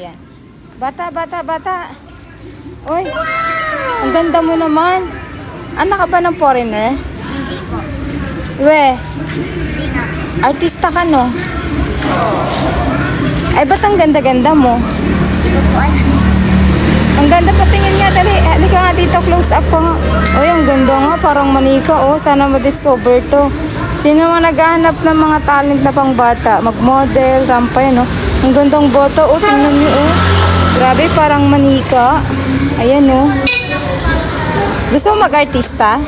Yan. Bata, bata, bata. Uy, ang ganda mo naman. Anak ka ba ng foreigner? Hindi po. We, Hindi na. artista ka no? Ay, ba't ang ganda-ganda mo? Hindi ko po alam. Ang ganda patingin nga, dali. Halika nga dito, close up ko. Uy, ang parang manika, oh. Sana ma-discover to. Sino mga naghahanap ng mga talent na pang bata? Mag-model, rampay, no? Ang gandang boto, oh. Tingnan niyo, oh. Grabe, parang manika. Ayan, oh. Gusto mo mag-artista?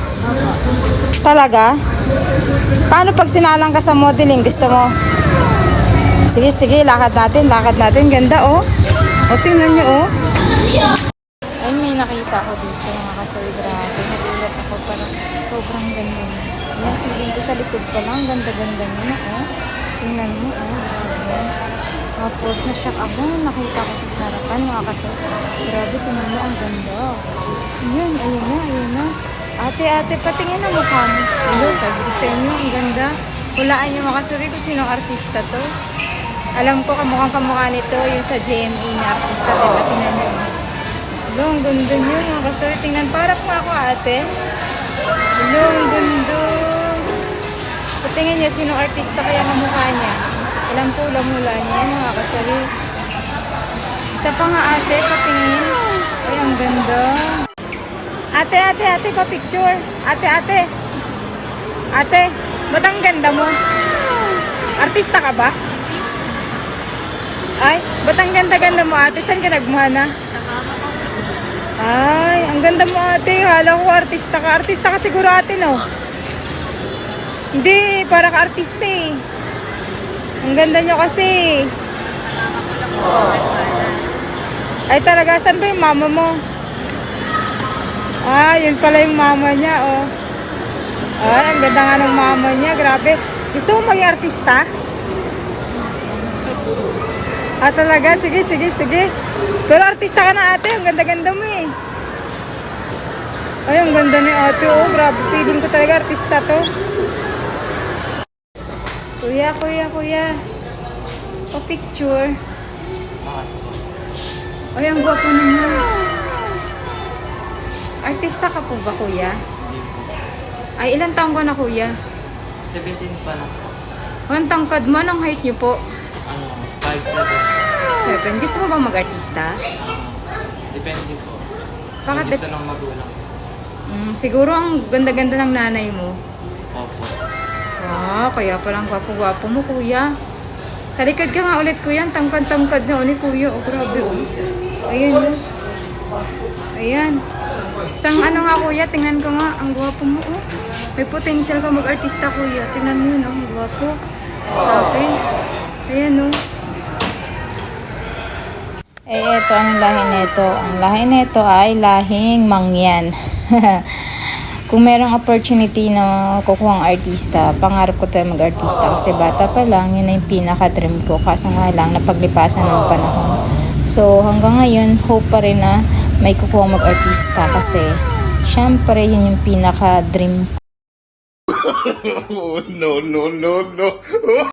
Talaga? Paano pag sinalang ka sa modeling? Gusto mo? Sige, sige, lakad natin, lakad natin. Ganda, oh. O, tingnan niyo, oh. Nakita ko dito mga kasawi. Grabe, nagulat ako. Parang sobrang ganda niya. Yan, tingin ko sa likod pa lang. Ganda-ganda niya, oh. Tingnan mo, oh. Grabe. Tapos, na-shock ako. Nakita ko siya sa harapan, mga kasawi. Grabe, tingnan mo, ang ganda. Ayan, ayun na, ayun na. Ate, ate, patingin ang mukha mo. Hello, sabi ko sa inyo, ang ganda. Hulaan niyo mga kasawi kung sinong artista to. Alam ko kamukhang kamukha nito yung sa JME na artista, diba? Tingnan. Hello, ang ganda niyo mga kasawi. Tingnan, para po ako ate. Hello, ang ganda. Patingin niyo, sinong artista kaya kamukha niya. Alam ko, lamula niya mga kasawi. Isa pa nga ate, patingin. Ay, ang ganda. Ate, ate, ate, pa-picture. Ate, ate. Ate, ba't ang ganda mo? Artista ka ba? Ay, ba't ang ganda-ganda mo ate? Saan ka nagmana? Ay, ang ganda mo ate. Hala ko artista ka. Artista ka siguro ate, no? Hindi, para ka artista eh. Ang ganda nyo kasi. Ay talaga, saan ba yung mama mo? Ah, yun pala yung mama niya, oh. Ay, ang ganda nga ng mama niya. Grabe. Gusto mo maging artista? Ah, talaga? Sige, sige, sige. Pero artista ka na ate. Ang ganda-ganda mo eh. Ay, ang ganda ni ate. Oh, grabe. Feeling ko talaga artista to. Kuya, kuya, kuya. O picture. Ay, ang gwapo naman. Artista ka po ba, kuya? Ay, ilang taong ka na, kuya? 17 pa lang po. Ang tangkad man ang height niyo po. Ano, 5'7". Seven. Gusto mo bang mag-artista? Depende po. Bakit? May gusto ng magulang. Mm, siguro ang ganda-ganda ng nanay mo. Opo. Ah, kaya palang gwapo-gwapo mo, kuya. Talikad ka nga ulit, kuya. Ang Tangkad-tangkad na ulit, kuya. Oh, grabe, oh. Ayan, oh. Ayan. Isang ano nga, kuya, tingnan ko nga. Ang gwapo mo, oh. May potential ka mag-artista, kuya. Tingnan mo yun, oh. Gwapo. Grabe. Ayan, oh. Eto, ang lahi nito? Ang lahi nito ay lahing mangyan. Kung merong opportunity na kukuha ang artista, pangarap ko tayo mag-artista kasi bata pa lang, yun na yung pinaka-dream ko. Kaso nga lang, napaglipasan ng panahon. So, hanggang ngayon, hope pa rin na may kukuha mag-artista kasi syempre, yun yung pinaka-dream Oh, no, no, no, no.